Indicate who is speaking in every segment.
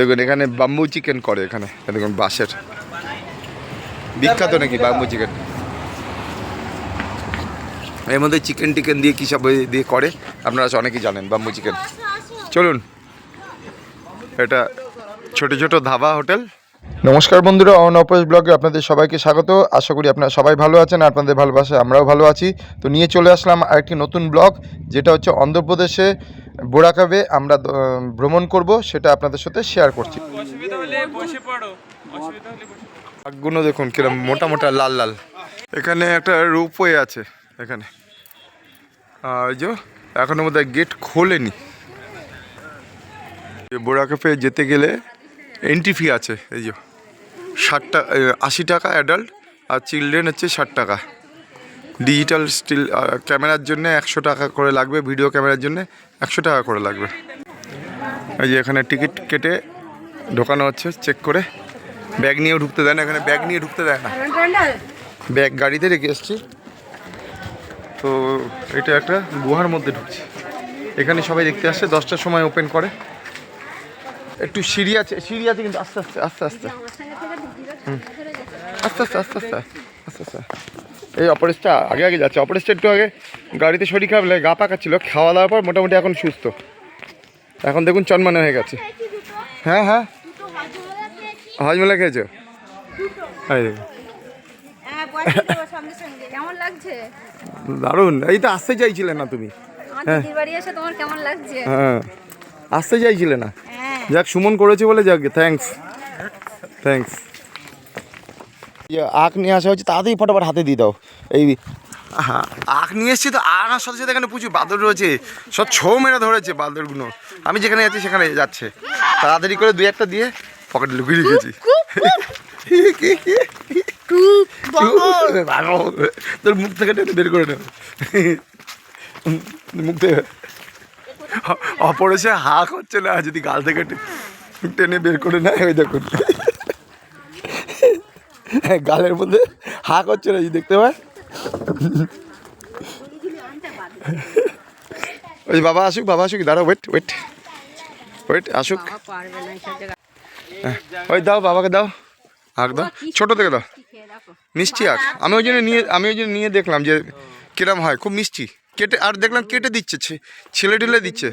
Speaker 1: দেখুন এখানে bamboo chicken করে এখানে দেখুন বাঁশের বিখ্যাত নাকি বাম্বু চিকেন এর মধ্যে চিকেন টিকেন দিয়ে কী সব দিয়ে করে আপনারা অনেকেই জানেন বাম্বু চিকেন চলুন এটা ছোট ছোট ধাবা হোটেল নমস্কার বন্ধুরা অন অপোজ ব্লগে আপনাদের সবাইকে স্বাগত আশা করি আপনারা সবাই ভালো আছেন আপনাদের ভালোবাসে আমরাও ভালো আছি তো নিয়ে চলে আসলাম আরেকটি নতুন ব্লগ যেটা হচ্ছে অন্ধ্রপ্রদেশে বোরাকাবে আমরা ভ্রমণ করব সেটা আপনাদের সাথে শেয়ার করছি শাকগুলো দেখুন কিরম মোটা মোটা লাল লাল এখানে একটা রোপওয়ে আছে এখানে আর যে এখনো মধ্যে গেট খোলেনি বোরাকাপে যেতে গেলে এন্ট্রি ফি আছে এই যে ষাট টাকা আশি টাকা অ্যাডাল্ট আর চিলড্রেন হচ্ছে ষাট টাকা ডিজিটাল স্টিল ক্যামেরার জন্য একশো টাকা করে লাগবে ভিডিও ক্যামেরার জন্য একশো টাকা করে লাগবে এই যে এখানে টিকিট কেটে ঢোকানো হচ্ছে চেক করে ব্যাগ নিয়েও ঢুকতে দেয় না এখানে ব্যাগ নিয়ে ঢুকতে দেয় না ব্যাগ গাড়িতে রেখে এসছি তো এটা একটা গুহার মধ্যে ঢুকছে এখানে সবাই দেখতে আসছে দশটার সময় ওপেন করে একটু সিঁড়ি আছে সিঁড়ি আছে কিন্তু আস্তে আস্তে আস্তে আস্তে আস্তে আস্তে আস্তে আস্তে আস্তে আস্তে আস্তে এই অপরেশটা আগে আগে যাচ্ছে অপরেশটা একটু আগে গাড়িতে শরীর খারাপ লাগে গা পাকাচ্ছিল খাওয়া দাওয়ার পর মোটামুটি এখন সুস্থ এখন দেখুন চনমানে হয়ে গেছে হ্যাঁ হ্যাঁ হজমলা খেয়েছো দারুন দারুণ এই তো আসতে চাইছিলে না তুমি
Speaker 2: হ্যাঁ।, হ্যাঁ
Speaker 1: আসতে চাইছিলে না যাক সুমন করেছে বলে যাক থ্যাংকস থ্যাংকস আখ নিয়ে আসা হচ্ছে তাড়াতাড়ি ফটোফট হাতে দিয়ে দাও এই আখ নিয়ে এসেছি তো আনার সাথে সাথে এখানে প্রচুর বাদর রয়েছে সব ছৌ মেরে ধরেছে বাঁদরগুলো আমি যেখানে যাচ্ছি সেখানে যাচ্ছে তাড়াতাড়ি করে দুই একটা দিয়ে পকেটে লুকিয়ে রেখেছি তোর মুখ থেকে বের করে নেব মুখ থেকে অপরে সে হা করছে না যদি গাল থেকে টেনে বের করে নেয় ওই দেখুন গালের মধ্যে হা করছে না যদি দেখতে পায় ওই বাবা আসুক বাবা আসুক দাঁড়াও ওয়েট ওয়েট ওয়েট আসুক হ্যাঁ, ওই দাও বাবাকে দাও আঁক দাও ছোটো থেকে দাও মিষ্টি আঁক আমি ওই জন্য নিয়ে আমি ওই জন্য নিয়ে দেখলাম যে কিরম হয় খুব মিষ্টি কেটে আর দেখলাম কেটে দিচ্ছে ছেলে টেলে দিচ্ছে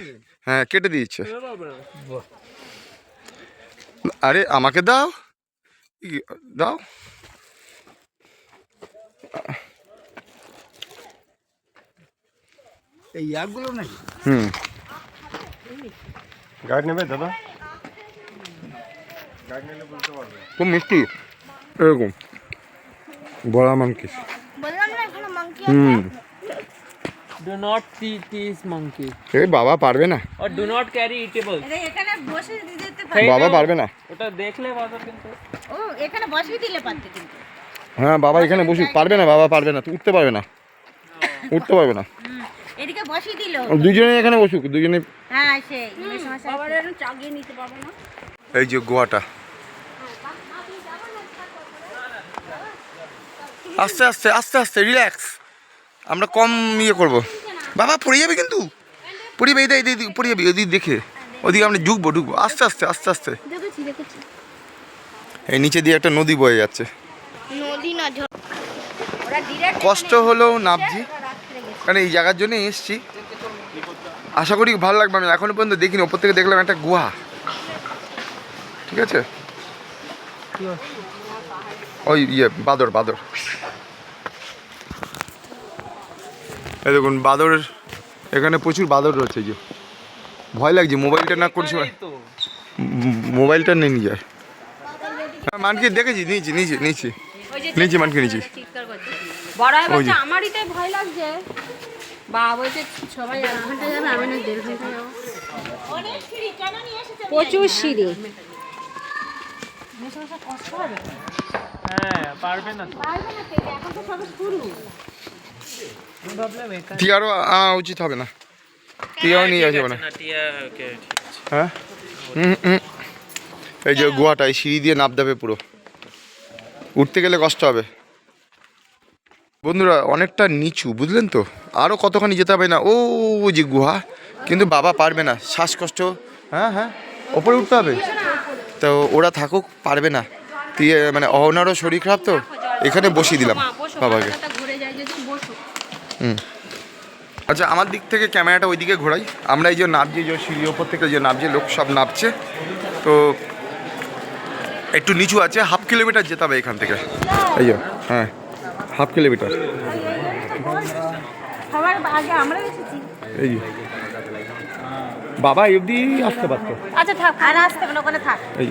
Speaker 1: হ্যাঁ কেটে দিচ্ছে আরে আমাকে দাও দাও
Speaker 2: এই ইয়াগুলো নেই হুম
Speaker 1: গাড়ি নেবে দাদা খুব মিষ্টি এরকম বড়া monkeys
Speaker 2: hmm
Speaker 3: do not see this monkey
Speaker 1: এ বাবা পারবে না
Speaker 3: আর ডু নট ক্যারি ইটেবল
Speaker 1: বাবা পারবে না দেখলে হ্যাঁ বাবা এখানে বসে পারবে না বাবা পারবে না তুই উঠতে পারবে না হ্যাঁ। উঠতে পারবে না দুজনে এখানে বসুক দুজনে হ্যাঁ, এই যে গোয়াটা আস্তে আস্তে আস্তে আস্তে রিল্যাক্স আমরা কম ইয়ে করবো বাবা পড়ে যাবে কিন্তু পড়ে যাবে এই পড়ে যাবে ওদিক দেখে ওদিকে আমরা ঢুকবো ঢুকবো আস্তে আস্তে আস্তে আস্তে এই নিচে দিয়ে একটা নদী বয়ে যাচ্ছে কষ্ট হলেও নাবজি কারণ মানে এই জায়গার জন্যই এসছি আশা করি ভালো লাগবে আমি এখনও পর্যন্ত দেখিনি ওপর থেকে দেখলাম একটা গুহা ঠিক আছে ওই ইয়ে বাদর বাদর এই দেখুন বাদর এখানে প্রচুর বাদর রয়েছে যে ভয় লাগছে মোবাইলটা না করছি মোবাইলটা নিয়ে নিয়ে যায় হ্যাঁ, মানকে দেখেছি নিয়েছি নিয়েছি নিয়েছি নিয়েছি মানকে নিয়েছি
Speaker 2: বড় আমারই তাই ভয় লাগছে বলছে সবাই এক ঘন্টা যাবে আমি না দেড় ঘন্টা সিঁড়ি
Speaker 1: হ্যাঁ, উচিত হবে না টিয়াও হ্যাঁ, নিয়ে যাওয়া যাবে না হ্যাঁ এই যে গুহাটায় সিঁড়ি দিয়ে নাপ দেবে পুরো উঠতে গেলে কষ্ট হবে বন্ধুরা অনেকটা নিচু বুঝলেন তো আরও কতখানি যেতে হবে না ও যে গুহা কিন্তু বাবা পারবে না শ্বাসকষ্ট হ্যাঁ হ্যাঁ ওপরে উঠতে হবে তো ওরা থাকুক পারবে না মানে অহনারও শরীর খারাপ তো এখানে বসিয়ে দিলাম বাবাকে হুম আচ্ছা আমার দিক থেকে ক্যামেরাটা ওই দিকে ঘোরাই আমরা এই যে নাবজি যে সিঁড়ির ওপর থেকে যে নাবজি লোক সব নাবছে তো একটু নিচু আছে হাফ কিলোমিটার যেতে হবে এখান থেকে এই হ্যাঁ হাফ কিলোমিটার এই বাবা অবধি আসতে পারতো
Speaker 2: আচ্ছা থাক আর আসতে ওখানে থাক এই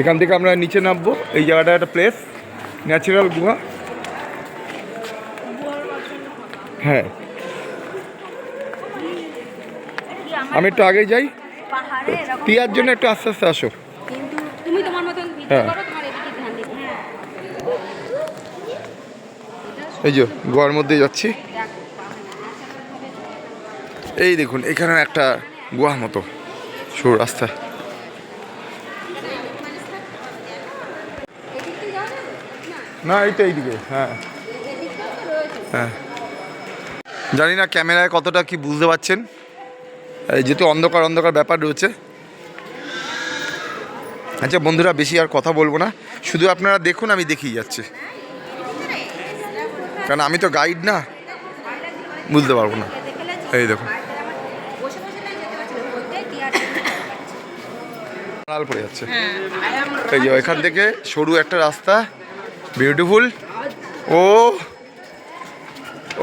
Speaker 1: এখান থেকে আমরা নিচে নামবো এই জায়গাটা একটা প্লেস ন্যাচারাল গুহা হ্যাঁ আমি একটু আগে যাই তিয়ার জন্য একটু আস্তে আস্তে আসো তুমি তোমার মতন হ্যাঁ এই যে গোয়ার মধ্যে যাচ্ছি এই দেখুন এখানে একটা গুহা মতো সুর রাস্তা না এইটা এইদিকে হ্যাঁ হ্যাঁ জানি না ক্যামেরায় কতটা কি বুঝতে পারছেন যেহেতু অন্ধকার অন্ধকার ব্যাপার রয়েছে আচ্ছা বন্ধুরা বেশি আর কথা বলবো না শুধু আপনারা দেখুন আমি দেখিয়ে যাচ্ছি কারণ আমি তো গাইড না বুঝতে পারবো না এই দেখো পড়ে যাচ্ছে এই যে এখান থেকে সরু একটা রাস্তা বিউটিফুল ও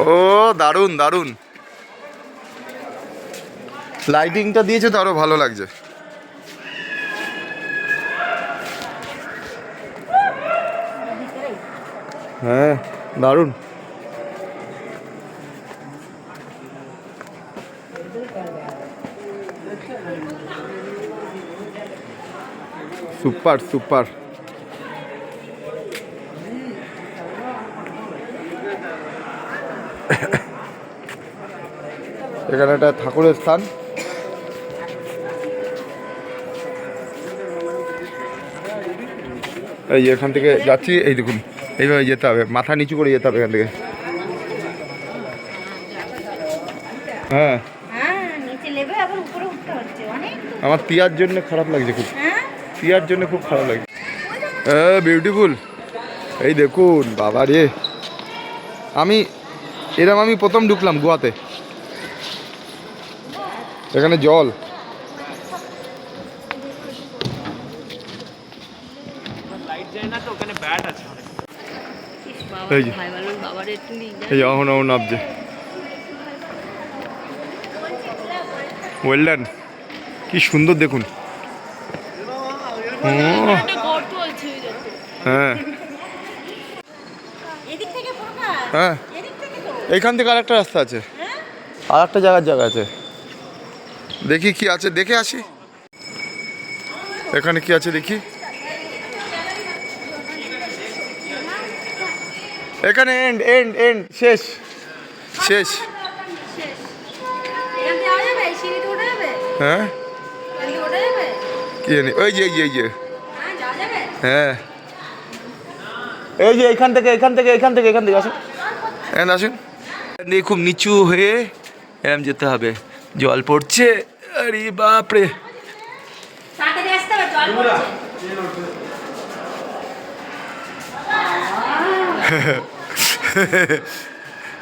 Speaker 1: ও দারুণ দারুণ লাইটিংটা দিয়েছে তো আরও ভালো লাগছে হ্যাঁ দারুণ সুপার সুপার এখানে একটা ঠাকুরের স্থান এই এখান থেকে যাচ্ছি এই দেখুন এইভাবে যেতে হবে মাথা নিচু করে যেতে হবে এখান থেকে হ্যাঁ আমার টিয়ার জন্য খারাপ লাগছে খুব টিয়ার হ্যাঁ? জন্য খুব খারাপ লাগছে হ্যাঁ বিউটিফুল এই দেখুন বাবা রে আমি এরম আমি প্রথম ঢুকলাম গোয়াতে এখানে জল এই ওয়েল ডান কি সুন্দর দেখুন
Speaker 2: হ্যাঁ, হ্যাঁ।
Speaker 1: এইখান থেকে আর একটা রাস্তা আছে আর একটা জায়গার জায়গা আছে দেখি কি আছে দেখে আসি এখানে কি আছে দেখি এখানে এন্ড এন্ড এন্ড শেষ শেষ হ্যাঁ ওই যে এই যে এই যে হ্যাঁ এই যে এখান থেকে এখান থেকে এখান থেকে এখান থেকে আসুন এখানে আসুন এখানে খুব নিচু হয়ে এরম যেতে হবে জল পড়ছে আরে বাপরে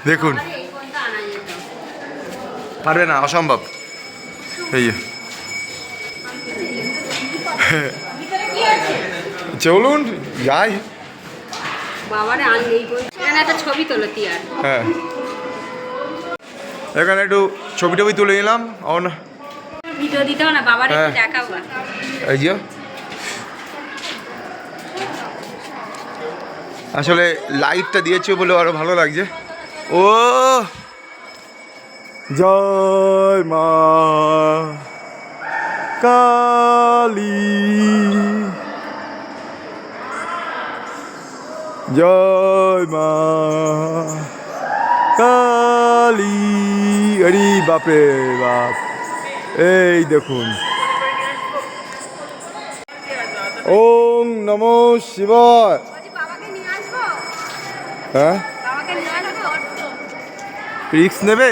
Speaker 1: দেখুন পারবে না অসম্ভব এই যে চলুন যাই হ্যাঁ এখানে একটু ছবি টবি তুলে নিলাম অন হ্যাঁ। আসলে লাইটটা দিয়েছে বলে আরো ভালো লাগছে ও জয় মা কালি জয় মা কালী আরে বাপরে বাপ এই দেখুন ওম নমো শিবায় হ্যাঁ রিক্স নেবে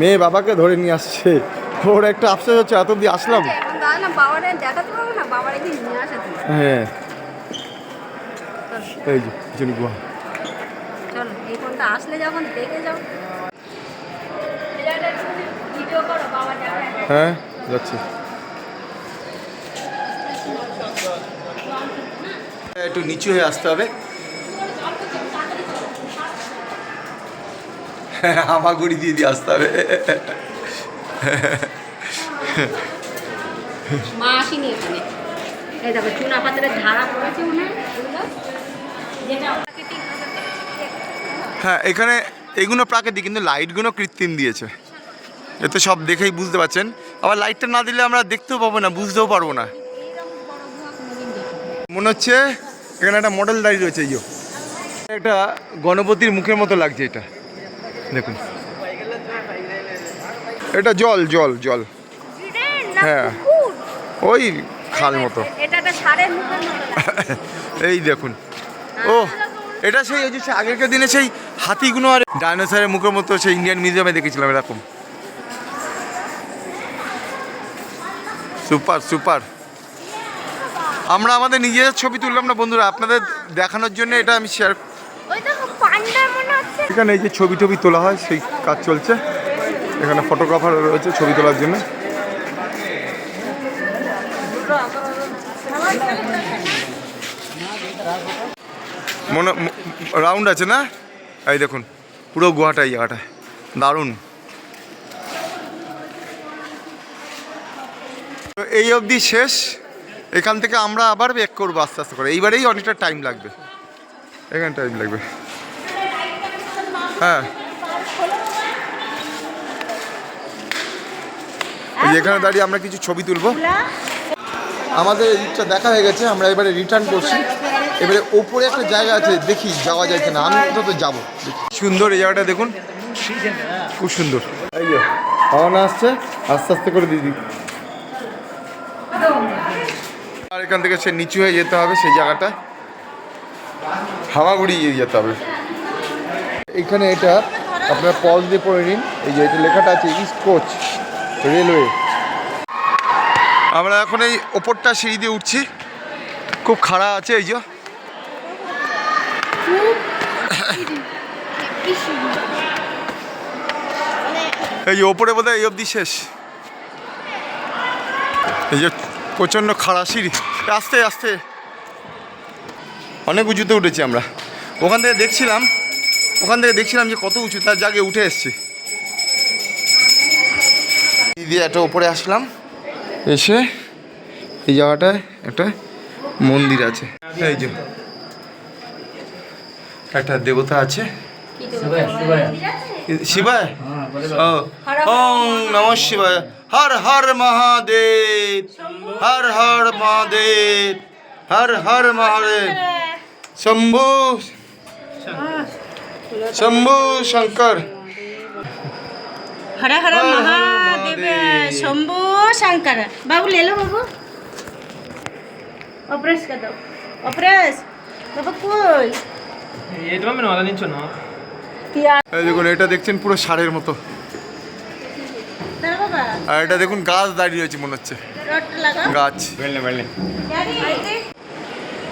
Speaker 1: মেয়ে বাবাকে ধরে নিয়ে আসছে ওর একটা আফসোস হচ্ছে এত দিয়ে আসলাম হ্যাঁ এই যে পিছনে গুহা হ্যাঁ একটু নিচু হয়ে আসতে হবে হামাগুড়ি দিয়ে দিয়ে আসতে হবে হ্যাঁ এখানে এগুলো প্রাকৃতিক কিন্তু লাইটগুলো কৃত্রিম দিয়েছে এতে সব দেখেই বুঝতে পারছেন আবার লাইটটা না দিলে আমরা দেখতেও পাবো না বুঝতেও পারবো না মনে হচ্ছে এখানে একটা মডেল দাঁড়িয়ে রয়েছে ইয়ো একটা গণপতির মুখের মতো লাগছে এটা দেখুন এটা জল জল জল হ্যাঁ ওই খাল মতো এই দেখুন ও এটা সেই ওই যে আগেকার দিনে সেই হাতিগুলো আর ডাইনোসারের মুখের মতো সেই ইন্ডিয়ান মিউজিয়ামে দেখেছিলাম এরকম সুপার সুপার আমরা আমাদের নিজেদের ছবি তুললাম না বন্ধুরা আপনাদের দেখানোর জন্য এটা আমি শেয়ার এখানে এই যে ছবি টবি তোলা হয় সেই কাজ চলছে এখানে ফটোগ্রাফার রয়েছে ছবি তোলার জন্য মনে রাউন্ড আছে না এই দেখুন পুরো গুহাটা এই জায়গাটা দারুণ তো এই অবধি শেষ এখান থেকে আমরা আবার ব্যাক করবো আস্তে আস্তে করে এইবারেই অনেকটা টাইম লাগবে এখানে টাইম লাগবে হ্যাঁ এখানে দাঁড়িয়ে আমরা কিছু ছবি তুলব আমাদের এদিকটা দেখা হয়ে গেছে আমরা এবারে রিটার্ন করছি এবারে ওপরে একটা জায়গা আছে দেখি যাওয়া যায় কিনা আমি তো যাবো সুন্দর এই জায়গাটা দেখুন খুব সুন্দর এই আসছে আস্তে আস্তে করে দিদি আর এখান থেকে সে নিচু হয়ে যেতে হবে সেই জায়গাটা হাওয়া ঘুরিয়ে যেতে হবে এখানে এটা আপনার পজ দিয়ে পড়ে নিন এই যে এটা লেখাটা আছে ইস্ট কোচ রেলওয়ে আমরা এখন এই ওপরটা সিঁড়ি দিয়ে উঠছি খুব খাড়া আছে এই যে এই যে ওপরে বোধহয় এই অবধি শেষ এই যে প্রচণ্ড খাড়া সিঁড়ি আস্তে আস্তে অনেক উঁচুতে উঠেছি আমরা ওখান থেকে দেখছিলাম ওখান থেকে দেখছিলাম যে কত উঁচু তার জাগে উঠে এসছে দিদি একটা ওপরে আসলাম এসে এই জায়গাটায় একটা মন্দির আছে এই যে একটা দেবতা আছে শিবায় ও হর হর মহাদেব হর হর মহাদেব হর হর মহাদেব শম্ভু শম্ভু শঙ্কর
Speaker 2: হরে হরে মহাদেব শম্ভু শঙ্কর বাবু লেলো বাবু অপরেশ কে দাও অপরেশ বাবু কই
Speaker 4: এটা মানে আলাদা নিচ্ছ না
Speaker 1: এই দেখুন এটা দেখছেন পুরো সারের মতো আর এটা দেখুন গাছ দাঁড়িয়ে আছে মনে হচ্ছে গাছ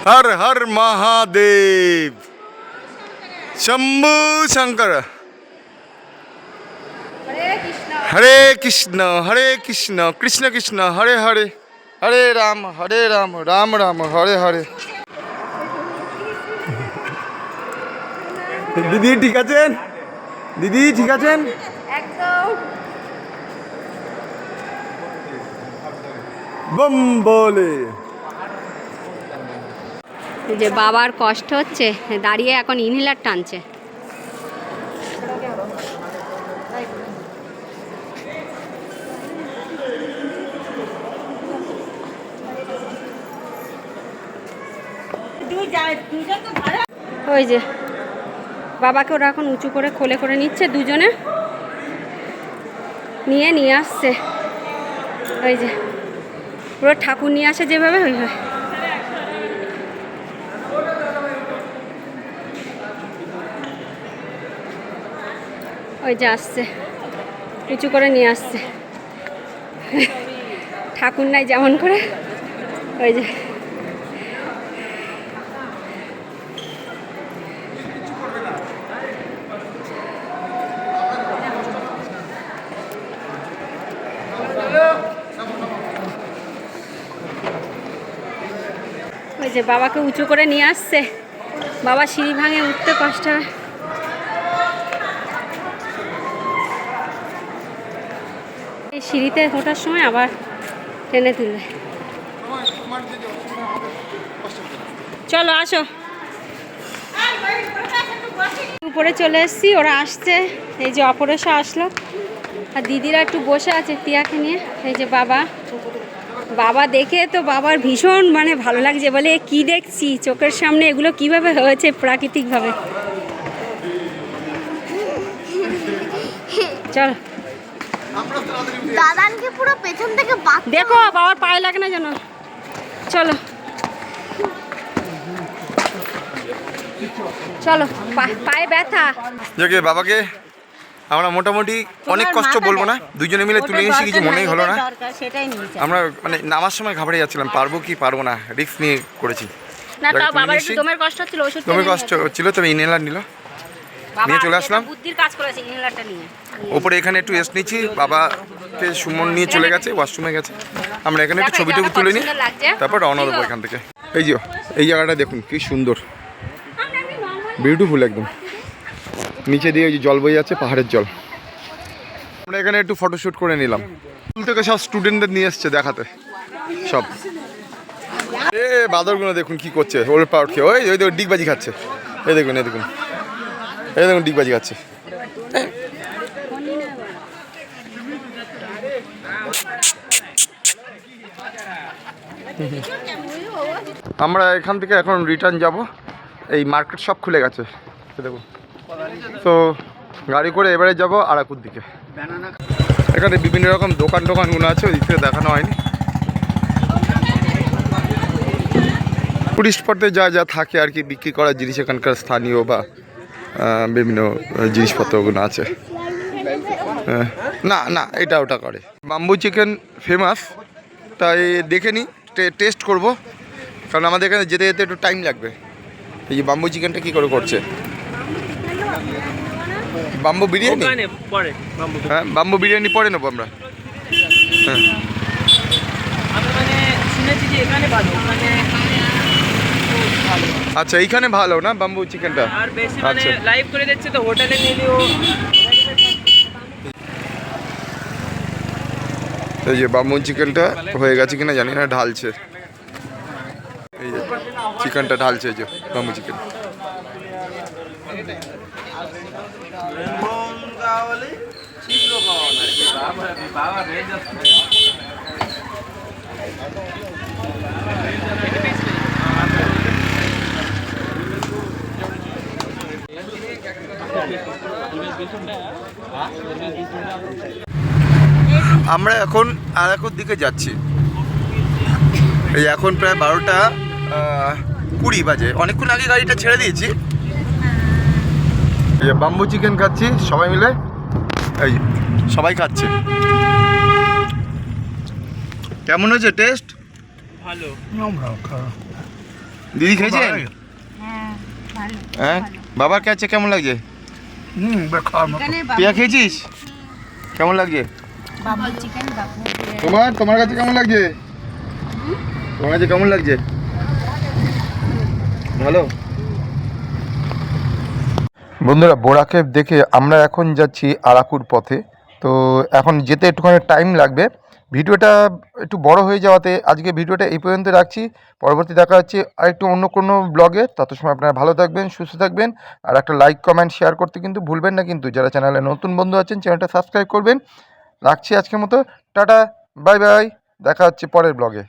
Speaker 1: হর হর মহাদেব শম্ভু শঙ্কর হরে কৃষ্ণ হরে কৃষ্ণ কৃষ্ণ কৃষ্ণ হরে হরে হরে রাম হরে রাম রাম রাম হরে হরে দিদি ঠিক আছেন দিদি ঠিক আছেন বম বলে
Speaker 2: যে বাবার কষ্ট হচ্ছে দাঁড়িয়ে এখন ইনহেলার টানছে ওই যে বাবাকে ওরা এখন উঁচু করে খোলে করে নিচ্ছে দুজনে নিয়ে নিয়ে আসছে ওই যে পুরো ঠাকুর নিয়ে আসে যেভাবে ওইভাবে ওই যে আসছে উঁচু করে নিয়ে আসছে ঠাকুর নাই যেমন করে ওই যে ওই যে বাবাকে উঁচু করে নিয়ে আসছে বাবা সিঁড়ি ভাঙে উঠতে কষ্ট হয় সিঁড়িতে ওঠার সময় আবার টেনে তুলবে চলো আসো উপরে চলে এসছি ওরা আসছে এই যে অপরেশা আসলো আর দিদিরা একটু বসে আছে টিয়াকে নিয়ে এই যে বাবা বাবা দেখে তো বাবার ভীষণ মানে ভালো লাগছে বলে কি দেখছি চোখের সামনে এগুলো কিভাবে হয়েছে প্রাকৃতিকভাবে চলো দাদানকে পুরো পেছন থেকে দেখো বাবার পায়ে লাগে না যেন চলো চলো পায়ে ব্যথা
Speaker 1: দেখে বাবাকে আমরা মোটামুটি অনেক কষ্ট বলবো না দুজনে মিলে তুলে এসে কিছু মনেই হলো না আমরা মানে নামার সময় ঘাবড়ে যাচ্ছিলাম পারবো কি পারবো না রিস্ক নিয়ে করেছি তোমার কষ্ট ছিল তুমি কষ্ট ইনহেলার নিল নিয়ে চলে আসলাম ওপরে এখানে একটু রেস্ট নিচ্ছি বাবাকে সুমন নিয়ে চলে গেছে ওয়াশরুমে গেছে আমরা এখানে একটু ছবি টবি তুলে নিই তারপর রওনা দেবো এখান থেকে এই যে এই জায়গাটা দেখুন কি সুন্দর বিউটিফুল একদম নিচে দিয়ে ওই যে জল বয়ে যাচ্ছে পাহাড়ের জল আমরা এখানে একটু ফটোশ্যুট করে নিলাম স্কুল থেকে সব স্টুডেন্টদের নিয়ে এসছে দেখাতে সব এ বাদরগুলো দেখুন কি করছে ওল পাউট খেয়ে ওই ওই ডিগবাজি খাচ্ছে এই দেখুন এই দেখুন এই দেখুন ডিগবাজি খাচ্ছে আমরা এখান থেকে এখন রিটার্ন যাব এই মার্কেট সব খুলে গেছে দেখুন তো গাড়ি করে এবারে যাব আরাকুর দিকে এখানে বিভিন্ন রকম দোকান টোকানগুলো আছে ওই দিকে দেখানো হয়নি টুরিস্ট স্পটে যা যা থাকে আর কি বিক্রি করার জিনিস এখানকার স্থানীয় বা বিভিন্ন জিনিসপত্রগুলো আছে হ্যাঁ। না না এটা ওটা করে বাম্বু চিকেন ফেমাস তাই দেখে নিই টেস্ট করব কারণ আমাদের এখানে যেতে যেতে একটু টাইম লাগবে এই যে বাম্বু চিকেনটা কী করে করছে বাম্বু বিরিয়ানি হ্যাঁ বাম্বু বিরিয়ানি পরে নেবো আমরা হ্যাঁ মানে আচ্ছা এইখানে ভালো না বাম্বু চিকেনটা আর বেশি মানে লাইভ আচ্ছা। করে তো হোটেলে এই যে বাম্বু চিকেনটা হয়ে গেছে কিনা জানি না ঢালছে এই যে চিকেনটা ঢালছে এই যে বাম্বু চিকেন বাবা আমরা এখন আরাকুর দিকে যাচ্ছি এই এখন প্রায় বারোটা কুড়ি বাজে অনেকক্ষণ আগে গাড়িটা ছেড়ে দিয়েছি এই বাম্বু চিকেন খাচ্ছি সবাই মিলে এই সবাই খাচ্ছে কেমন হয়েছে টেস্ট দিদি খেয়েছে হ্যাঁ, হ্যাঁ? বাবার কাছে কেমন লাগছে পেয়া খেয়েছিস কেমন লাগছে তোমার তোমার কাছে কেমন লাগছে তোমার কাছে কেমন লাগছে ভালো বন্ধুরা বোরাকে দেখে আমরা এখন যাচ্ছি আরাকুর পথে তো এখন যেতে একটুখানি টাইম লাগবে ভিডিওটা একটু বড় হয়ে যাওয়াতে আজকে ভিডিওটা এই পর্যন্ত রাখছি পরবর্তী দেখা আর আরেকটু অন্য কোনো ব্লগে তত সময় আপনারা ভালো থাকবেন সুস্থ থাকবেন আর একটা লাইক কমেন্ট শেয়ার করতে কিন্তু ভুলবেন না কিন্তু যারা চ্যানেলে নতুন বন্ধু আছেন চ্যানেলটা সাবস্ক্রাইব করবেন রাখছি আজকের মতো টাটা বাই বাই দেখা হচ্ছে পরের ব্লগে